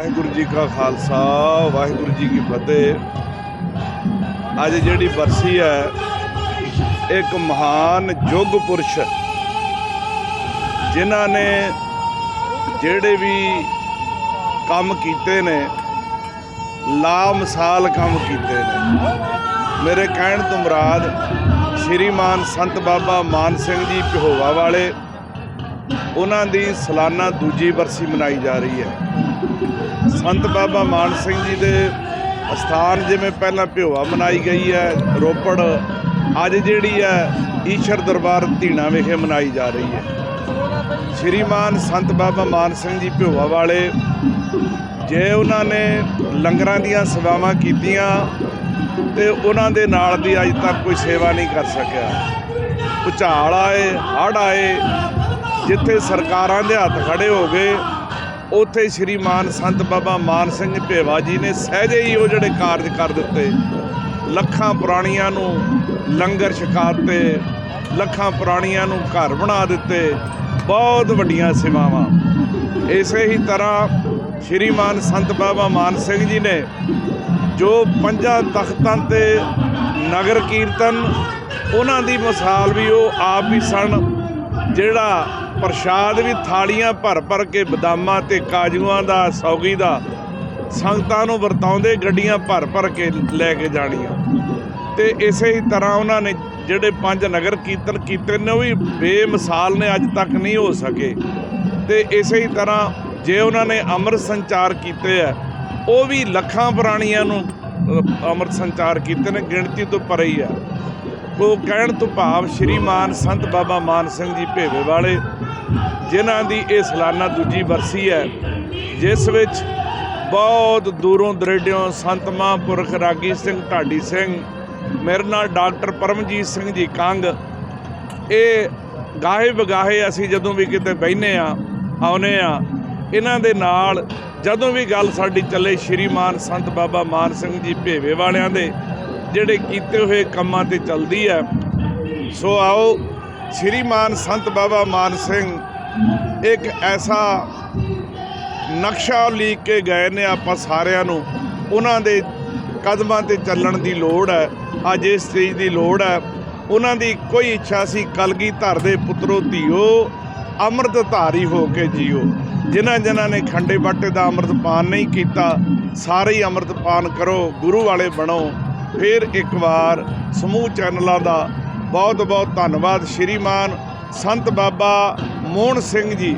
ਵਾਹਿਗੁਰੂ ਜੀ ਕਾ ਖਾਲਸਾ, ਵਾਹਿਗੁਰੂ ਜੀ ਕੀ ਫਤਿਹ। ਅੱਜ ਜਿਹੜੀ ਬਰਸੀ ਹੈ, ਇੱਕ ਮਹਾਨ ਯੁੱਗ ਪੁਰਸ਼, ਜਿਨ੍ਹਾਂ ਨੇ ਜਿਹੜੇ ਵੀ ਕੰਮ ਕੀਤੇ ਨੇ ਲਾ ਮਿਸਾਲ ਕੰਮ ਕੀਤੇ ਨੇ। ਮੇਰੇ ਕਹਿਣ ਤੋਂ ਮੁਰਾਦ, ਸ਼੍ਰੀਮਾਨ ਸੰਤ ਬਾਬਾ ਮਾਨ ਸਿੰਘ ਜੀ ਪਿਹੋਵਾ ਵਾਲੇ, ਉਹਨਾਂ ਦੀ ਸਾਲਾਨਾ ਦੂਜੀ ਬਰਸੀ ਮਨਾਈ ਜਾ ਰਹੀ ਹੈ। ਸੰਤ ਬਾਬਾ ਮਾਨ ਸਿੰਘ ਜੀ ਦੇ ਅਸਥਾਨ ਜਿਵੇਂ ਪਹਿਲਾਂ ਭਿਓਆ ਮਨਾਈ ਗਈ ਹੈ, ਰੋਪੜ ਅੱਜ ਜਿਹੜੀ ਹੈ, ਈਸ਼ਰ ਦਰਬਾਰ ਧੀਣਾ ਵਿਖੇ ਮਨਾਈ ਜਾ ਰਹੀ ਹੈ। ਸ਼੍ਰੀਮਾਨ ਸੰਤ ਬਾਬਾ ਮਾਨ ਸਿੰਘ ਜੀ ਭਿਓਆ ਵਾਲੇ, ਜੇ ਉਹਨਾਂ ਨੇ ਲੰਗਰਾਂ ਦੀਆਂ ਸੇਵਾਵਾਂ ਕੀਤੀਆਂ ਤੇ ਉਹਨਾਂ ਦੇ ਨਾਲ ਦੀ ਅੱਜ ਤੱਕ ਕੋਈ ਸੇਵਾ ਨਹੀਂ ਕਰ ਸਕਿਆ। ਭੁਚਾਲ ਆਏ, ਹੜ੍ਹ ਆਏ, ਜਿੱਥੇ ਸਰਕਾਰਾਂ ਦੇ ਹੱਥ ਖੜੇ ਹੋ ਗਏ ਉੱਥੇ ਸ਼੍ਰੀ ਮਾਨ ਸੰਤ ਬਾਬਾ ਮਾਨ ਸਿੰਘ ਭੇਵਾ ਜੀ ਨੇ ਸਹਿਜੇ ਹੀ ਉਹ ਜਿਹੜੇ ਕਾਰਜ ਕਰ ਦਿੱਤੇ। ਲੱਖਾਂ ਪੁਰਾਣੀਆਂ ਨੂੰ ਲੰਗਰ ਛਕਾ ਦਿੱਤੇ, ਲੱਖਾਂ ਪੁਰਾਣੀਆਂ ਨੂੰ ਘਰ ਬਣਾ ਦਿੱਤੇ, ਬਹੁਤ ਵੱਡੀਆਂ ਸੇਵਾਵਾਂ। ਇਸੇ ਹੀ ਤਰ੍ਹਾਂ ਸ਼੍ਰੀ ਮਾਨ ਸੰਤ ਬਾਬਾ ਮਾਨ ਸਿੰਘ ਜੀ ਨੇ ਜੋ ਪੰਜਾਂ ਤਖਤਾਂ ਤੇ ਨਗਰ ਕੀਰਤਨ, ਉਹਨਾਂ ਦੀ ਮਿਸਾਲ ਵੀ ਉਹ ਆਪ ਹੀ ਸਨ। ਜਿਹੜਾ ਪ੍ਰਸ਼ਾਦ ਵੀ ਥਾਲੀਆਂ ਭਰ ਭਰ ਕੇ ਬਦਾਮਾਂ ਤੇ ਕਾਜੂਆਂ ਦਾ ਸੌਗੀ ਦਾ ਸੰਗਤਾਂ ਨੂੰ ਵਰਤਾਉਂਦੇ ਗੱਡੀਆਂ ਭਰ ਭਰ ਕੇ ਲੈ ਕੇ ਜਾਣੀਆਂ। ਤੇ ਇਸੇ ਹੀ ਤਰ੍ਹਾਂ ਉਹਨਾਂ ਨੇ ਜਿਹੜੇ ਪੰਜ ਨਗਰ ਕੀਰਤਨ ਕੀਤੇ ਨੇ ਉਹ ਵੀ ਬੇਮਿਸਾਲ ਨੇ ਅੱਜ ਤੱਕ ਨਹੀਂ ਹੋ ਸਕੇ। ਤੇ ਇਸੇ ਹੀ ਤਰ੍ਹਾਂ ਜੇ ਉਹਨਾਂ ਨੇ ਅੰਮ੍ਰਿਤ ਸੰਚਾਰ ਕੀਤੇ ਆ ਉਹ ਵੀ ਲੱਖਾਂ ਪ੍ਰਾਣੀਆਂ ਨੂੰ ਅ, ਅੰਮ੍ਰਿਤ ਸੰਚਾਰ ਕੀਤੇ ਨੇ ਗਿਣਤੀ ਤੋਂ ਪਰੇ ਹੀ ਆ। ਉਹ ਕਹਿਣ ਤੋਂ ਭਾਵ ਸ਼੍ਰੀਮਾਨ ਸੰਤ ਬਾਬਾ ਮਾਨ ਸਿੰਘ ਜੀ ਭੇਵੇ ਵਾਲੇ, ਜਿਨ੍ਹਾਂ ਦੀ ਇਹ ਸਾਲਾਨਾ ਦੂਜੀ ਵਰਸੀ ਹੈ, ਜਿਸ ਵਿੱਚ ਬਹੁਤ ਦੂਰੋਂ ਦਰੇਡਿਓਂ ਸੰਤ ਮਹਾਂਪੁਰਖ ਰਾਗੀ ਸਿੰਘ ਢਾਡੀ ਸਿੰਘ, ਮੇਰੇ ਨਾਲ ਡਾਕਟਰ ਪਰਮਜੀਤ ਸਿੰਘ ਜੀ ਕੰਗ, ਇਹ ਗਾਹੇ ਬਗਾਹੇ ਅਸੀਂ ਜਦੋਂ ਵੀ ਕਿਤੇ ਬਹਿਨੇ ਆ ਆਉਨੇ ਆ ਇਹਨਾਂ ਦੇ ਨਾਲ ਜਦੋਂ ਵੀ ਗੱਲ ਸਾਡੀ ਚੱਲੇ ਸ਼੍ਰੀਮਾਨ ਸੰਤ ਬਾਬਾ ਮਾਨ ਸਿੰਘ ਜੀ ਭੇਵੇ ਵਾਲਿਆਂ ਦੇ ਜਿਹੜੇ ਕੀਤੇ ਹੋਏ ਕੰਮਾਂ ਤੇ ਚੱਲਦੀ ਹੈ। ਸੋ ਆਓ ਸ਼੍ਰੀਮਾਨ ਸੰਤ ਬਾਬਾ ਮਾਨ ਸਿੰਘ ਇੱਕ ਐਸਾ ਨਕਸ਼ਾ ਲੀਕ ਕੇ ਗਏ ਨੇ ਆਪਾਂ ਸਾਰਿਆਂ ਨੂੰ। ਉਹਨਾਂ ਦੇ ਕਦਮਾਂ ਤੇ ਚੱਲਣ ਦੀ ਲੋੜ ਹੈ, ਅੱਜ ਇਸ ਚੀਜ਼ ਦੀ ਲੋੜ ਹੈ। ਉਹਨਾਂ ਦੀ ਕੋਈ ਇੱਛਾ ਸੀ ਕਲਗੀ ਧਰ ਦੇ ਪੁੱਤਰੋ ਧੀਓ ਅੰਮ੍ਰਿਤ ਧਾਰੀ ਹੋ ਕੇ ਜੀਓ। ਜਿਨ੍ਹਾਂ ਜਿਨ੍ਹਾਂ ਨੇ ਖੰਡੇ ਬਾਟੇ ਦਾ ਅੰਮ੍ਰਿਤ ਪਾਨ ਨਹੀਂ ਕੀਤਾ, ਸਾਰੇ ਹੀ ਅੰਮ੍ਰਿਤ ਪਾਨ ਕਰੋ, ਗੁਰੂ ਵਾਲੇ ਬਣੋ। ਫਿਰ ਇੱਕ ਵਾਰ ਸਮੂਹ ਚੈਨਲਾਂ ਦਾ ਬਹੁਤ ਬਹੁਤ ਧੰਨਵਾਦ। ਸ਼੍ਰੀਮਾਨ ਸੰਤ ਬਾਬਾ ਮੋਹਨ ਸਿੰਘ ਜੀ,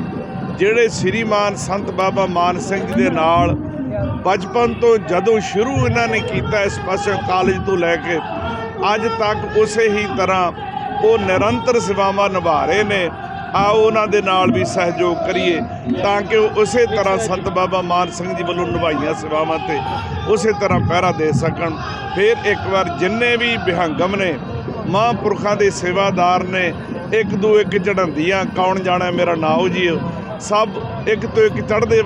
ਜਿਹੜੇ ਸ਼੍ਰੀਮਾਨ ਸੰਤ ਬਾਬਾ ਮਾਨ ਸਿੰਘ ਜੀ ਦੇ ਨਾਲ ਬਚਪਨ ਤੋਂ ਜਦੋਂ ਸ਼ੁਰੂ ਇਹਨਾਂ ਨੇ ਕੀਤਾ ਇਸ ਪਾਸੇ ਕਾਲਜ ਤੋਂ ਲੈ ਕੇ, ਅੱਜ ਤੱਕ ਉਸੇ ਹੀ ਤਰ੍ਹਾਂ ਉਹ ਨਿਰੰਤਰ ਸੇਵਾਵਾਂ ਨਿਭਾ ਰਹੇ ਨੇ। ਆਓ ਉਹਨਾਂ ਦੇ ਨਾਲ ਵੀ ਸਹਿਯੋਗ ਕਰੀਏ ਤਾਂ ਕਿ ਉਹ ਉਸੇ ਤਰ੍ਹਾਂ ਸੰਤ ਬਾਬਾ ਮਾਨ ਸਿੰਘ ਜੀ ਵੱਲੋਂ ਨਿਭਾਈਆਂ ਸੇਵਾਵਾਂ ਤੇ ਉਸੇ ਤਰ੍ਹਾਂ ਪਹਿਰਾ ਦੇ ਸਕਣ। ਫਿਰ ਇੱਕ ਵਾਰ ਜਿੰਨੇ ਵੀ ਵਿਹੰਗਮ ਨੇ, ਮਹਾਂਪੁਰਖਾਂ ਦੇ ਸੇਵਾਦਾਰ ਨੇ, ਇੱਕ ਦੋ ਇੱਕ ਚੜ੍ਹਦੀਆਂ, ਕੌਣ ਜਾਣਾ ਮੇਰਾ ਨਾਉ ਜੀ ਸਭ ਇੱਕ ਤੋਂ ਇੱਕ ਚੜ੍ਹਦੇ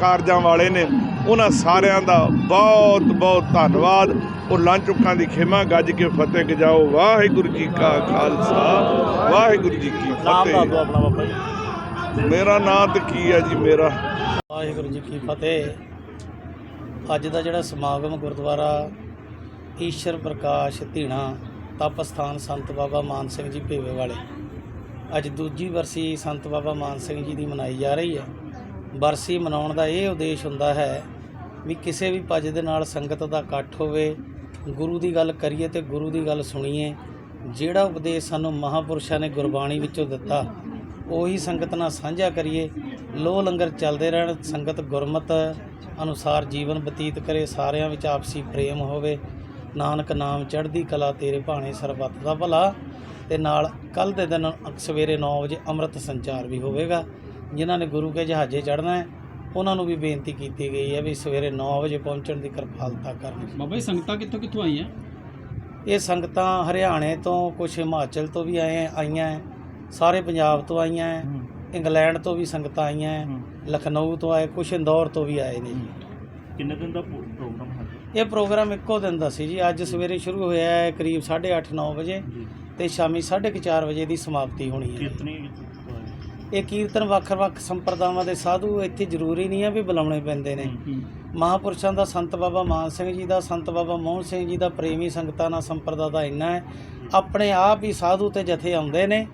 ਕਾਰਜਾਂ ਵਾਲੇ ਨੇ। ਉਹਨਾਂ ਸਾਰਿਆਂ ਦਾ ਬਹੁਤ ਬਹੁਤ ਧੰਨਵਾਦ। ਉਹ ਲਾਂ ਚੁੱਕਾਂ ਦੀ ਖੇਮਾ ਗੱਜ ਕੇ ਫਤਿਹ ਗਜਾਓ। ਵਾਹਿਗੁਰੂ ਜੀ ਕਾ ਖਾਲਸਾ ਵਾਹਿਗੁਰੂ ਜੀ ਕੀ ਫਤਿਹ। ਮੇਰਾ ਨਾਂ ਤੇ ਕੀ ਹੈ ਜੀ ਮੇਰਾ? ਵਾਹਿਗੁਰੂ ਜੀ ਕੀ ਫਤਿਹ। ਅੱਜ ਦਾ ਜਿਹੜਾ ਸਮਾਗਮ ਗੁਰਦੁਆਰਾ ਈਸ਼ਰ ਪ੍ਰਕਾਸ਼ ਧੀਣਾ ਤਪ ਸਥਾਨ ਸੰਤ ਬਾਬਾ ਮਾਨ ਸਿੰਘ ਜੀ ਭੇਵੇ ਵਾਲੇ। ਅੱਜ ਦੂਜੀ ਵਰਸੀ ਸੰਤ ਬਾਬਾ ਮਾਨ ਸਿੰਘ ਜੀ ਦੀ ਮਨਾਈ ਜਾ ਰਹੀ ਹੈ। ਵਰਸੀ ਮਨਾਉਣ ਦਾ ਇਹ ਉਦੇਸ਼ ਹੁੰਦਾ ਹੈ ਵੀ ਕਿਸੇ ਵੀ ਪੱਜ ਦੇ ਨਾਲ ਸੰਗਤ ਦਾ ਇਕੱਠ ਹੋਵੇ, ਗੁਰੂ ਦੀ ਗੱਲ ਕਰੀਏ ਤੇ ਗੁਰੂ ਦੀ ਗੱਲ ਸੁਣੀਏ, ਜਿਹੜਾ ਉਪਦੇਸ਼ ਸਾਨੂੰ ਮਹਾਪੁਰਸ਼ਾਂ ਨੇ ਗੁਰਬਾਣੀ ਵਿੱਚੋਂ ਦਿੱਤਾ, ਉਹੀ ਸੰਗਤ ਨਾਲ ਸਾਂਝਾ ਕਰੀਏ। ਲੋ ਲੰਗਰ ਚੱਲਦੇ ਰਹਿਣ, ਸੰਗਤ ਗੁਰਮਤ ਅਨੁਸਾਰ ਜੀਵਨ ਬਤੀਤ ਕਰੇ, ਸਾਰਿਆਂ ਵਿੱਚ ਆਪਸੀ ਪ੍ਰੇਮ ਹੋਵੇ। ਨਾਨਕ ਨਾਮ ਚੜ੍ਹਦੀ ਕਲਾ ਤੇਰੇ ਭਾਣੇ ਸਰਬੱਤ ਦਾ ਭਲਾ। ਤੇ ਨਾਲ ਕੱਲ ਦੇ ਦਿਨ ਸਵੇਰੇ 9 ਵਜੇ ਅੰਮ੍ਰਿਤ ਸੰਚਾਰ ਵੀ ਹੋਵੇਗਾ, ਜਿਨ੍ਹਾਂ ਨੇ ਗੁਰੂ ਕੇ ਜਹਾਜ਼ੇ ਚੜ੍ਹਨਾ ਹੈ। ਉਹਨਾਂ ਨੂੰ ਵੀ ਬੇਨਤੀ ਕੀਤੀ ਗਈ ਹੈ ਵੀ ਸਵੇਰੇ 9 ਵਜੇ ਪਹੁੰਚਣ ਦੀ ਕਿਰਪਾਲਤਾ ਕਰਨ ਬਾਬਾ ਜੀ ਸੰਗਤਾਂ ਕਿੱਥੋਂ ਕਿੱਥੋਂ ਆਈਆਂ? ਇਹ ਸੰਗਤਾਂ ਹਰਿਆਣੇ ਤੋਂ ਕੁਝ ਹਿਮਾਚਲ ਤੋਂ ਵੀ ਆਏ ਆਈਆਂ ਹੈ, ਸਾਰੇ ਪੰਜਾਬ ਤੋਂ ਆਈਆਂ ਹੈ, ਇੰਗਲੈਂਡ ਤੋਂ ਵੀ ਸੰਗਤਾਂ ਆਈਆਂ ਹੈ, ਲਖਨਊ ਤੋਂ ਆਏ ਕੁਝ ਇੰਦੌਰ ਤੋਂ ਵੀ ਆਏ ਨੇ ਜੀ। ਕਿੰਨੇ ਦਿਨ ਦਾ ਪ੍ਰੋਗਰਾਮ ਹੈ? ਇਹ ਪ੍ਰੋਗਰਾਮ ਇੱਕੋ ਦਿਨ ਦਾ ਸੀ ਜੀ। ਅੱਜ ਸਵੇਰੇ ਸ਼ੁਰੂ ਹੋਇਆ ਹੈ ਕਰੀਬ 8:30 9 ਵਜੇ ਤੇ ਸ਼ਾਮੀ 4:30 ਵਜੇ ਦੀ ਸਮਾਪਤੀ ਹੋਣੀ ਹੈ। ਜੀ। ਇਹ ਕੀਰਤਨ ਵੱਖ-ਵੱਖ ਸੰਪਰਦਾਵਾਂ ਦੇ ਸਾਧੂ ਇੱਥੇ ਜ਼ਰੂਰੀ ਨਹੀਂ ਆ ਵੀ ਬੁਲਾਉਣੇ ਪੈਂਦੇ ਨੇ। ਮਹਾਪੁਰਸ਼ਾਂ ਦਾ ਸੰਤ ਬਾਬਾ ਮਾਨ ਸਿੰਘ ਜੀ ਦਾ ਸੰਤ ਬਾਬਾ ਮੋਹਨ ਸਿੰਘ ਜੀ ਦਾ ਪ੍ਰੇਮੀ ਸੰਗਤਾਂ ਨਾਲ ਸੰਪਰਦਾ ਦਾ ਇੰਨਾ ਹੈ। ਆਪਣੇ ਆਪ ਹੀ ਸਾਧੂ ਤੇ ਜਥੇ ਆਉਂਦੇ ਨੇ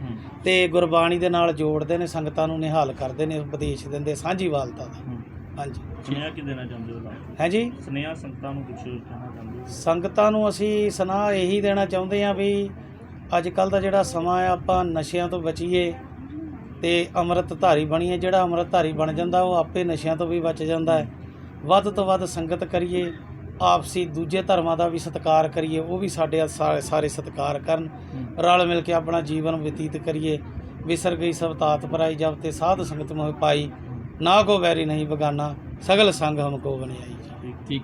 ਤੇ ਗੁਰਬਾਣੀ ਦੇ ਨਾਲ ਜੋੜਦੇ ਨੇ ਸੰਗਤਾਂ ਨੂੰ ਨਿਹਾਲ ਕਰਦੇ ਨੇ ਉਪਦੇਸ਼ ਦਿੰਦੇ ਸਾਂਝੀਵਾਲਤਾ ਦਾ। ਹਾਂਜੀ। ਸੁਨੇਹਾ ਕੀ ਦੇਣਾ ਚਾਹੁੰਦੇ ਹੋ ਹੈ ਜੀ? ਸੁਨੇਹਾ ਸੰਗਤਾਂ ਨੂੰ ਕੁਝ ਕਹਿਣਾ ਚਾਹੁੰਦੇ ਹੋ? ਸੰਗਤਾਂ ਨੂੰ ਅਸੀਂ ਸੁਨਾਹ ਇਹੀ ਦੇਣਾ ਚਾਹੁੰਦੇ ਹਾਂ ਵੀ ਅੱਜ ਕੱਲ ਦਾ ਜਿਹੜਾ ਸਮਾਂ ਹੈ ਆਪਾਂ ਨਸ਼ਿਆਂ ਤੋਂ ਬਚੀਏ। ਤੇ ਅੰਮ੍ਰਿਤਧਾਰੀ ਬਣੀਏ ਜਿਹੜਾ ਅੰਮ੍ਰਿਤਧਾਰੀ ਬਣ ਜਾਂਦਾ, ਉਹ ਆਪੇ ਨਸ਼ਿਆਂ ਤੋਂ ਵੀ ਬਚ ਜਾਂਦਾ ਹੈ। ਵੱਧ ਤੋਂ ਵੱਧ ਸੰਗਤ ਕਰੀਏ, ਆਪਸੀ ਦੂਜੇ ਧਰਮਾਂ ਦਾ ਵੀ ਸਤਿਕਾਰ ਕਰੀਏ, ਉਹ ਵੀ ਸਾਡੇ ਸਾ- ਸਾਰੇ ਸਤਿਕਾਰ ਕਰਨ। ਰਲ ਮਿਲ ਕੇ ਆਪਣਾ ਜੀਵਨ ਬਤੀਤ ਕਰੀਏ। ਵਿਸਰ ਗਈ ਸਭ ਤਾਤ ਪਰਾਈ ਜਬ ਤੇ ਸਾਧ ਸੰਗਤ ਮੋਹ ਪਾਈ। ਨਾ ਕੋ ਵੈਰੀ ਨਹੀਂ ਬਗਾਨਾ, ਸਗਲ ਸੰਗ ਹਮ ਕੋ ਬਨਿਆਈ ਠੀਕ।